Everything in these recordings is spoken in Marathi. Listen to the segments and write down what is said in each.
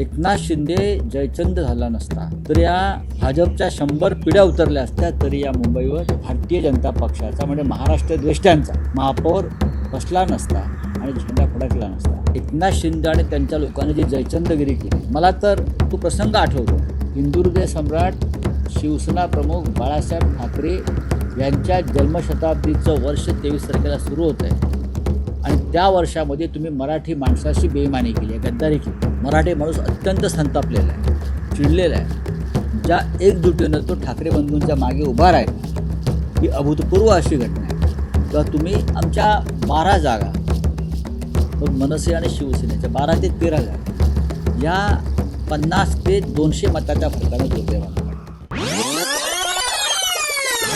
एकनाथ शिंदे जयचंद झाला नसता तर या भाजपच्या शंभर पिढ्या उतरल्या असत्या तरी या मुंबईवर भारतीय जनता पक्षाचा म्हणजे महाराष्ट्र द्वेष्ट्यांचा महापौर बसला नसता आणि झेंडा फडकला नसता. एकनाथ शिंदे आणि त्यांच्या लोकांनी जी जयचंदगिरी केली मला तर तो प्रसंग आठवतो. हिंदुर्ग सम्राट शिवसेना प्रमुख बाळासाहेब ठाकरे यांच्या जन्मशताब्दीचं वर्ष तेवीस तारखेला सुरू होत आहे आणि त्या वर्षामध्ये तुम्ही मराठी माणसाशी बेईमानी केली आहे गद्दारी केली मराठी माणूस अत्यंत संतापलेला आहे चिडलेला आहे. ज्या एकजुटीनं तो ठाकरे बंधूंच्या मागे उभा राहिला ही अभूतपूर्व अशी घटना आहे. किंवा तुम्ही आमच्या बारा जागा मनसे आणि शिवसेनेच्या बारा ते तेरा जागा या पन्नास ते दोनशे मताच्या फरकाने दुर्दैवानं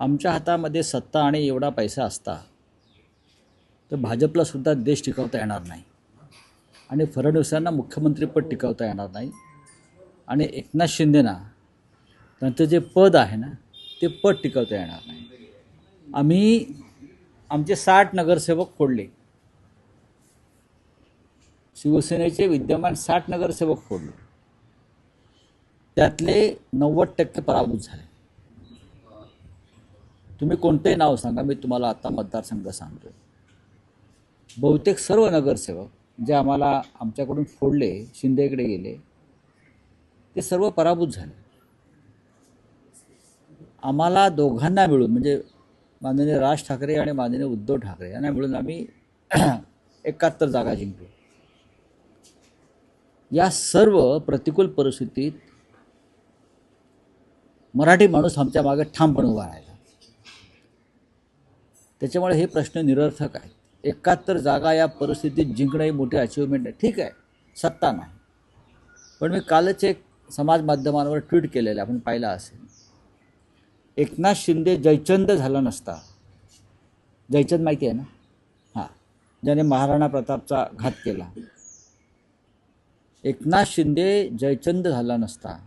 आमच्या हातामध्ये सत्ता आणि एवढा पैसा असता तर भाजपला सुद्धा देश टिकवता येणार नाही. आणि फडणवीसांना मुख्यमंत्रीपद टिकवता येणार नाही. आणि एकनाथ शिंदेना त्यांचं जे पद आहे ना ते पद टिकवता येणार नाही. आम्ही आमचे साठ नगरसेवक फोडले. शिवसेनेचे विद्यमान साठ नगरसेवक फोडले. त्यातले नव्वद टक्के पराभूत झाले. तुम्ही कोणतंही नाव सांगा मी तुम्हाला आता मतदारसंघ सांगतो बहुतेक सर्व नगरसेवक जे आम्हाला आमच्याकडून फोडले शिंदेकडे गेले ते सर्व पराभूत झाले. आम्हाला दोघांना मिळून म्हणजे माननीय राज ठाकरे आणि माननीय उद्धव ठाकरे यांना मिळून आम्ही एकाहत्तर जागा जिंकलो. या सर्व प्रतिकूल परिस्थितीत मराठी माणूस आमच्या मागे ठामपणे उभा राहिला. त्याच्यामुळे हे प्रश्न निरर्थक आहेत. एकाहत्तर जागा या परिस्थितीत जिंकणं ही मोठी अचिव्हमेंट आहे. ठीक आहे. सत्ता नाही. पण मी कालच एक समाज माध्यमांवर ट्विट केलेलं आहे. आपण पाहिलं असेल. एकनाथ शिंदे जयचंद झाला नसता. जयचंद माहिती आहे ना? हां. ज्याने महाराणा प्रतापचा घात केला. एकनाथ शिंदे जयचंद झाला नसता.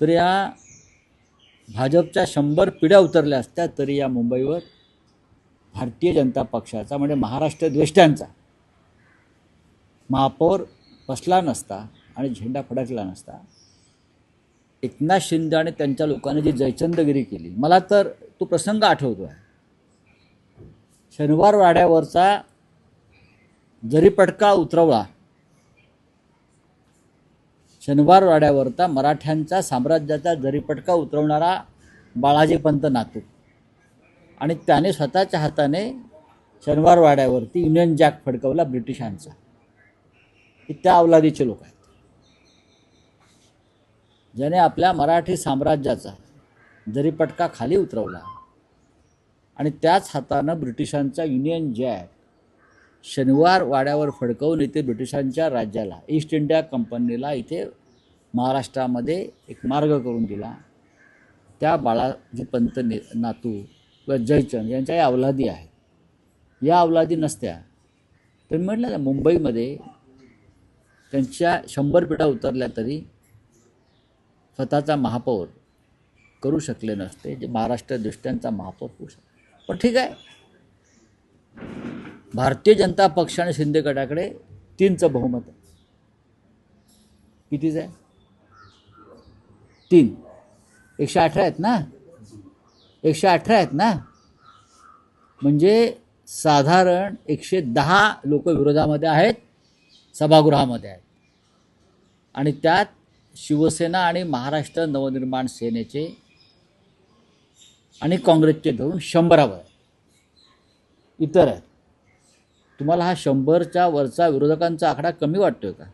तर या भाजपच्या शंभर पिढ्या उतरल्या असत्या तरी या मुंबईवर भारतीय जनता पक्षाचा म्हणजे महाराष्ट्र द्वेष्ट्यांचा महापौर बसला नसता आणि झेंडा फडकला नसता. एकनाथ शिंदे आणि त्यांच्या लोकांनी जी जयचंदगिरी केली मला तर तो प्रसंग आठवतो आहे शनिवार वाड्यावरचा जरीपटका उतरवला शनिवार वाड्यावरचा मराठ्यांचा साम्राज्याचा जरीपटका उतरवणारा बाळाजी पंत नातू. आणि त्याने स्वतःच्या हाताने शनिवार वाड्यावरती युनियन जॅक फडकवला ब्रिटिशांचा. हे त्या अवलादीचे लोक आहेत. ज्याने आपल्या मराठी साम्राज्याचा जरीपटका खाली उतरवला आणि त्याच हातानं ब्रिटिशांचा युनियन जॅक शनिवार वाड्यावर फडकवून इथे ब्रिटिशांच्या राज्याला ईस्ट इंडिया कंपनीला इथे महाराष्ट्रामध्ये एक मार्ग करून दिला. त्या बाळाजी पंत ने नातू किंवा जयचंद यांच्याही अवलादी आहेत. या अवलादी नसत्या. तर मी म्हटलं ना मुंबईमध्ये त्यांच्या शंभर पिढ्या उतरल्या तरी स्वतःचा महापौर करू शकले नसते जे महाराष्ट्र दृष्ट्यांचा महापौर होऊ शकतो पण ठीक आहे. भारतीय जनता पक्ष आणि शिंदे गटाकडे तीनचं बहुमत आहे. कितीच आहे? तीन. एकशे अठरा आहेत ना? एकशे अठरा आहेत ना? म्हणजे साधारण एकशे दहा लोक विरोधामध्ये आहेत सभागृहामध्ये आहेत. आणि त्यात शिवसेना आणि महाराष्ट्र नवनिर्माण सेनेचे आणि काँग्रेसचे धरून शंभरावर इतर आहेत. तुम्हाला हा शंभरच्या वरचा विरोधकांचा आकडा कमी वाटतोय का?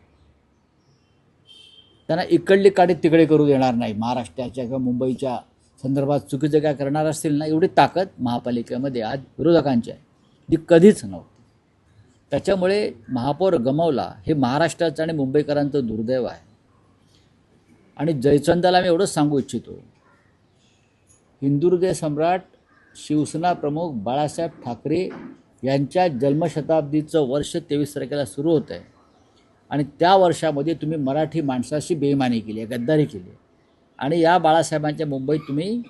त्यांना इकडली काडी तिकडे करू देणार नाही महाराष्ट्राच्या किंवा मुंबईच्या संदर्भात चुकीचं काय करणार असतील ना एवढी ताकद महापालिकेमध्ये आज विरोधकांची आहे. जी कधीच नव्हती. त्याच्यामुळे महापौर गमावला हे महाराष्ट्राचं आणि मुंबईकरांचं दुर्दैव आहे. आणि जयचंदाला मी एवढंच सांगू इच्छितो. हिंदुर्ग सम्राट शिवसेना प्रमुख बाळासाहेब ठाकरे यांच्या जन्मशताब्दीचं वर्ष तेवीस तारखेला सुरू होतं आहे आणि त्या वर्षामध्ये तुम्ही मराठी माणसाशी बेईमानी केली आहे गद्दारी केली. आहे आणि या बाळासाहेबांच्या मुंबईत तुम्ही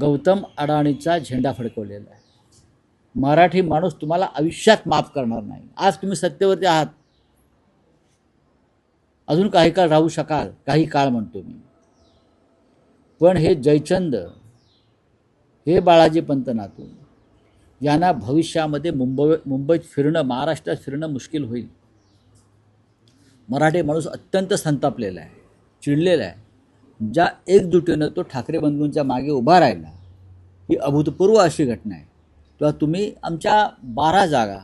गौतम अडाणीचा झेंडा फडकवलेला आहे. मराठी माणूस तुम्हाला आयुष्यात माफ करणार नाही. आज तुम्ही सत्तेवरती आहात. अजून काही काळ राहू शकाल काही काळ म्हणतो मी. पण हे जयचंद हे बाळाजी पंत नातू यांना भविष्यामध्ये मुंबई मुंबईत फिरणं महाराष्ट्रात फिरणं मुश्किल होईल. मराठी माणूस अत्यंत संतापलेला आहे. चिडलेला आहे. ज्या एकजुटीनं तो ठाकरे बंधूंच्या मागे उभा राहिला ही अभूतपूर्व अशी घटना आहे. किंवा तुम्ही आमच्या बारा जागा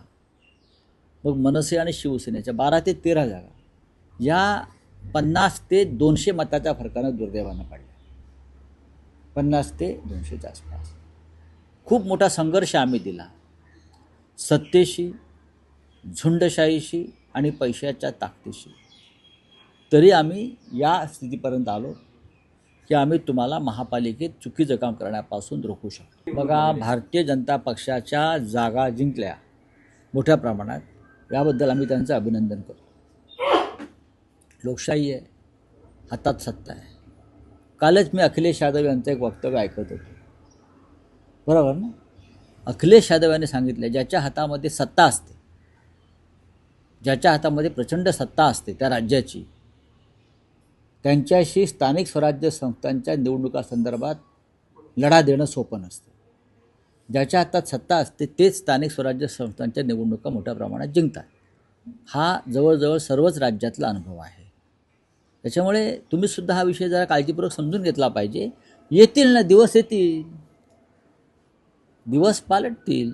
मग मनसे आणि शिवसेनेच्या बारा ते तेरा जागा या पन्नास ते दोनशे मताच्या फरकानं दुर्दैवानं पडल्या. पन्नास ते दोनशेच्या आसपास. खूप मोठा संघर्ष आम्ही दिला. सत्तेशी झुंडशाहीशी आणि पैशाच्या ताकदीशी. तरी आम्ही या स्थितीपर्यंत आलो की आम्ही तुम्हाला महापालिकेत चुकीचं काम करण्यापासून रोखू शकतो. बघा भारतीय जनता पक्षाच्या जागा जिंकल्या मोठ्या प्रमाणात. याबद्दल आम्ही त्यांचं अभिनंदन करतो. लोकशाही आहे हातात सत्ता आहे. कालच मी अखिलेश यादव यांचं एक वक्तव्य ऐकत होतो. बरोबर ना? अखिलेश यादव यांनी सांगितलं ज्याच्या हातामध्ये सत्ता असते ज्याच्या हातामध्ये प्रचंड सत्ता असते त्या राज्याची त्यांच्याशी स्थानिक स्वराज्य संस्थांच्या निवडणुकासंदर्भात लढा देणं सोपं नसतं. ज्याच्या हातात सत्ता असते तेच स्थानिक स्वराज्य संस्थांच्या निवडणुका मोठ्या प्रमाणात जिंकतात. हा जवळजवळ सर्वच राज्यातला अनुभव आहे. त्याच्यामुळे तुम्हीसुद्धा हा विषय जरा काळजीपूर्वक समजून घेतला पाहिजे. येतील ना दिवस येतील. दिवस पालटतील.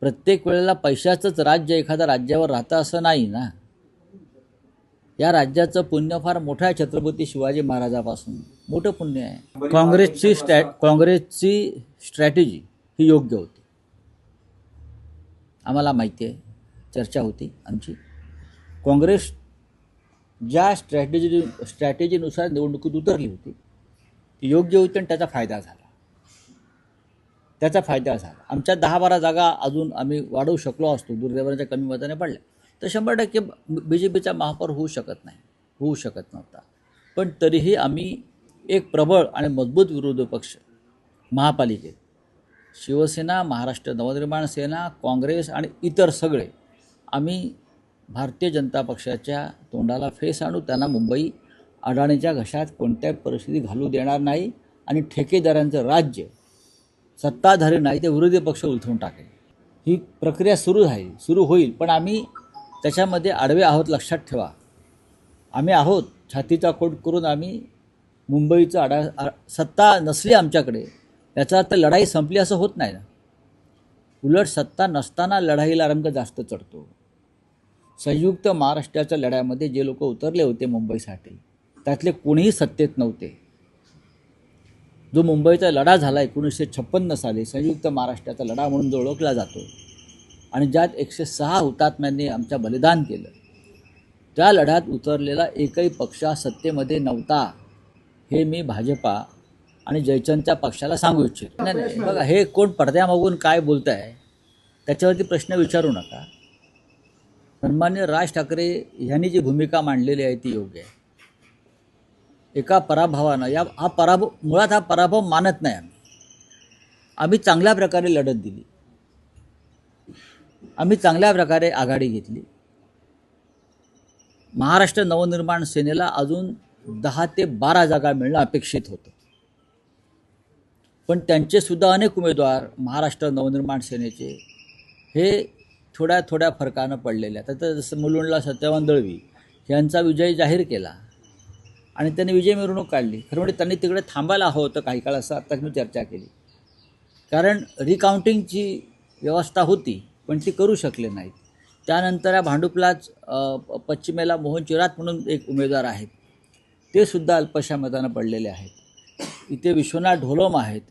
प्रत्येक वेळेला पैशाचंच राज्य एखाद्या राज्यावर राहतं असं नाही ना. या राज्याचं पुण्य फार मोठं आहे छत्रपती शिवाजी महाराजापासून. मोठं पुण्य आहे. काँग्रेसची स्ट्रॅ काँग्रेसची स्ट्रॅटेजी ही योग्य होती. आम्हाला माहिती आहे. चर्चा होती आमची. काँग्रेस ज्या स्ट्रॅटेजी स्ट्रॅटेजीनुसार निवडणुकीत उतरली होती ती योग्य होती आणि त्याचा फायदा झाला. त्याचा फायदा झाला. आमच्या दहा बारा जागा अजून आम्ही वाढवू शकलो असतो. दुर्दैवाच्या कमी मताने पडल्या. तर शंभर टक्के बी जे पीचा महापौर होऊ शकत नाही होऊ शकत नव्हता. पण तरीही आम्ही एक प्रबळ आणि मजबूत विरोधी पक्ष महापालिकेत. शिवसेना महाराष्ट्र नवनिर्माण सेना काँग्रेस आणि इतर सगळे आम्ही भारतीय जनता पक्षाच्या तोंडाला फेस आणू त्यांना मुंबई अडाणीच्या घशात कोणत्याही परिस्थिती घालू देणार नाही आणि ठेकेदारांचं राज्य सत्ताधारी नाही ते विरोधी पक्ष उलथवून टाकेल. ही प्रक्रिया सुरू आहे सुरू होईल पण आम्ही त्याच्यामध्ये आडवे आहोत लक्षात ठेवा. आम्ही आहोत छातीचा कोट करून आम्ही मुंबईचं आडा सत्ता नसली आमच्याकडे. याचा अर्थ लढाई संपली असं होत नाही ना. उलट सत्ता नसताना लढाईला रंग जास्त चढतो. संयुक्त महाराष्ट्राच्या लढ्यामध्ये जे लोक उतरले होते मुंबईसाठी त्यातले कोणीही सत्तेत नव्हते. जो मुंबईचा लढा झाला एकोणीसशे छप्पन्न साली संयुक्त महाराष्ट्राचा लढा म्हणून जो ओळखला जातो आणि ज्यात एकशे सहा हुतात्म्यांनी आमच्या बलिदान केलं. त्या लढ्यात उतरलेला एकही पक्ष सत्तेमध्ये नव्हता हे मी भाजपा आणि जयचंदच्या पक्षाला सांगू इच्छितो. नाही नाही बघा हे कोण पडद्यामागून काय बोलत आहे त्याच्यावरती प्रश्न विचारू नका. सन्मान्य राज ठाकरे यांनी जी भूमिका मांडलेली आहे ती योग्य आहे. एका पराभवानं या हा पराभव मुळात हा पराभव मानत नाही आम्ही. आम्ही चांगल्या प्रकारे लढत दिली. आम्ही चांगल्या प्रकारे आघाडी घेतली. महाराष्ट्र नवनिर्माण सेनेला अजून दहा ते बारा जागा मिळणं अपेक्षित होतं. पण त्यांचेसुद्धा अनेक उमेदवार महाराष्ट्र नवनिर्माण सेनेचे हे थोड्या थोड्या फरकानं पडलेले आहेत. आता जसं मुलुंडला सत्यवान दळवी यांचा विजय जाहीर केला आणि त्यांनी विजय मिरवणूक काढली. खरं म्हणजे त्यांनी तिकडे थांबायला हवं होतं काही काळ असं आत्ताच मी चर्चा केली. कारण रिकाउंटिंगची व्यवस्था होती. पण ती करू शकले नाहीत. त्यानंतर या भांडुपलाच पश्चिमेला मोहन चिरात म्हणून एक उमेदवार आहेत. ते सुद्धा अल्पशा मतानं पडलेले आहेत. इथे विश्वनाथ ढोलम आहेत.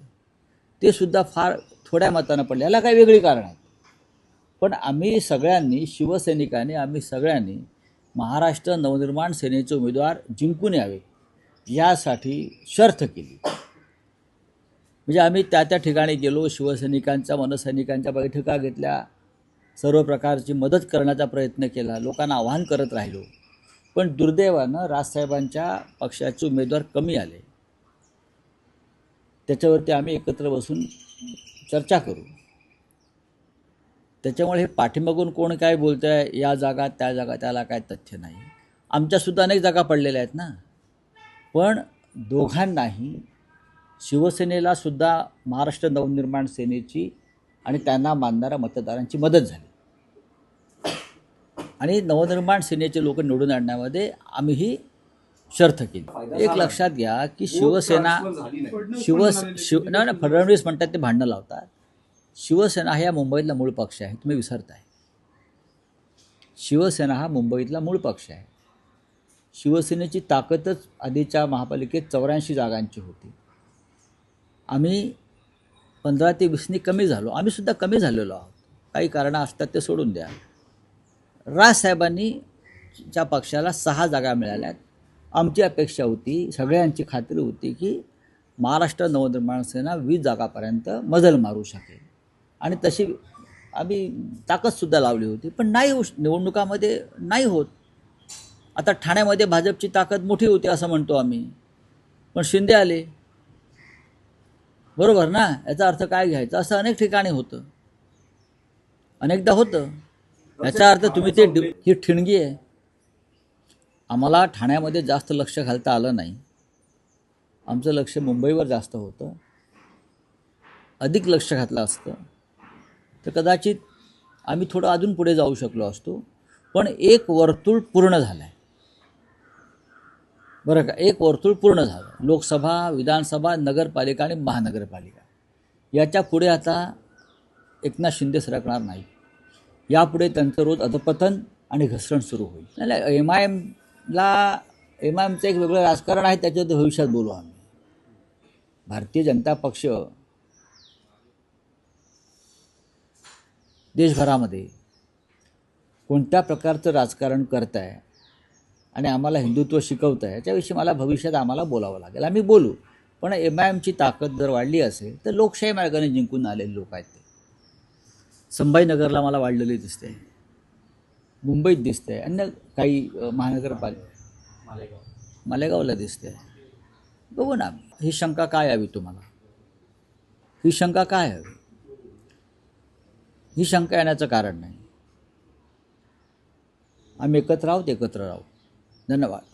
ते सुद्धा फार थोड्या मतानं पडले. याला काही वेगळी कारण आहेत. पण आम्ही सगळ्यांनी शिवसैनिकांनी आम्ही सगळ्यांनी महाराष्ट्र नवनिर्माण सेनेचे उमेदवार जिंकून यावे यासाठी शर्थ केली. म्हणजे आम्ही त्या त्या ठिकाणी गेलो शिवसैनिकांच्या मनसैनिकांच्या बैठका घेतल्या सर्व प्रकारची मदत करण्याचा प्रयत्न केला. लोकांना आवाहन करत राहिलो. पण दुर्दैवानं राजसाहेबांच्या पक्षाचे उमेदवार कमी आले. त्याच्यावरती आम्ही एकत्र बसून चर्चा करू. त्याच्यामुळे हे पाठीमागून कोण काय बोलतं आहे या जागा त्या जागा त्याला काय तथ्य नाही. आमच्यासुद्धा अनेक जागा पडलेल्या आहेत ना. पण दोघांनाही शिवसेनेला सुद्धा महाराष्ट्र नवनिर्माण सेनेची आणि त्यांना मानणाऱ्या मतदारांची मदत झाली. आणि नवनिर्माण सेनेचे लोक निवडून आणण्यामध्ये आम्हीही शर्थ केली. एक लक्षात घ्या की शिवसेना शिव शिव नाही नाही, फडणवीस म्हणतात ते भांडणं लावतात. शिवसेना हा या मुंबईतला मूळ पक्ष आहे. तुम्ही विसरताय. शिवसेना हा मुंबईतला मूळ पक्ष आहे. शिवसेनेची ताकदच आधीच्या महापालिकेत चौऱ्याऐंशी जागांची होती. आम्ही पंधरा ते वीसनी कमी झालो. आम्हीसुद्धा कमी झालेलो आहोत. काही कारणं असतात ते सोडून द्या. राजसाहेबांनी च्या पक्षाला सहा जागा मिळाल्यात. आमची अपेक्षा होती सगळ्यांची खात्री होती की महाराष्ट्र नवनिर्माण सेना वीस जागापर्यंत मजल मारू शकेल. आणि तशी आम्ही ताकदसुद्धा लावली होती पण नाही होऊ निवडणुकामध्ये नाही होत. आता ठाण्यामध्ये भाजपची ताकद मोठी होती असं म्हणतो आम्ही. पण शिंदे आले. बरोबर ना? याचा अर्थ काय घ्यायचा? असं अनेक ठिकाणी होतं. अनेकदा होतं. याचा अर्थ तुम्ही ते ही ठिणगी आहे. आम्हाला ठाण्यामध्ये जास्त लक्ष घालता आलं नाही. आमचं लक्ष मुंबईवर जास्त होतं. अधिक लक्ष घातलं असतं. तर कदाचित आम्ही थोडं अजून पुढे जाऊ शकलो असतो. पण एक वर्तुळ पूर्ण झालं आहे बरं का? एक वर्तुळ पूर्ण झालं. लोकसभा विधानसभा नगरपालिका आणि महानगरपालिका. याच्यापुढे आता एकनाथ शिंदे सरकणार नाही. यापुढे त्यांचं रोज अधपतन आणि घसरण सुरू होईल. नाही, एम आय एमला एम आय एमचं एक वेगळं राजकारण आहे त्याच्यात भविष्यात बोलू आम्ही. भारतीय जनता पक्ष देशभरामध्ये कोणत्या प्रकारचं राजकारण करत आहे आणि आम्हाला हिंदुत्व शिकवतं आहे याच्याविषयी मला भविष्यात आम्हाला बोलावं लागेल. आम्ही बोलू पण एम आय एमची ताकद जर वाढली असेल तर लोकशाही मार्गाने जिंकून आलेले लोक आहेत ते. संभाजीनगरला मला वाढलेली दिसते. मुंबईत दिसते. अन्य काही महानगरपालिका मालेगावला दिसते. बघू ना ही शंका काय हवी तुम्हाला? ही शंका काय हवी? ही शंका येण्याचं कारण नाही. आम्ही एकत्र आहोत एकत्र राहू. धन्यवाद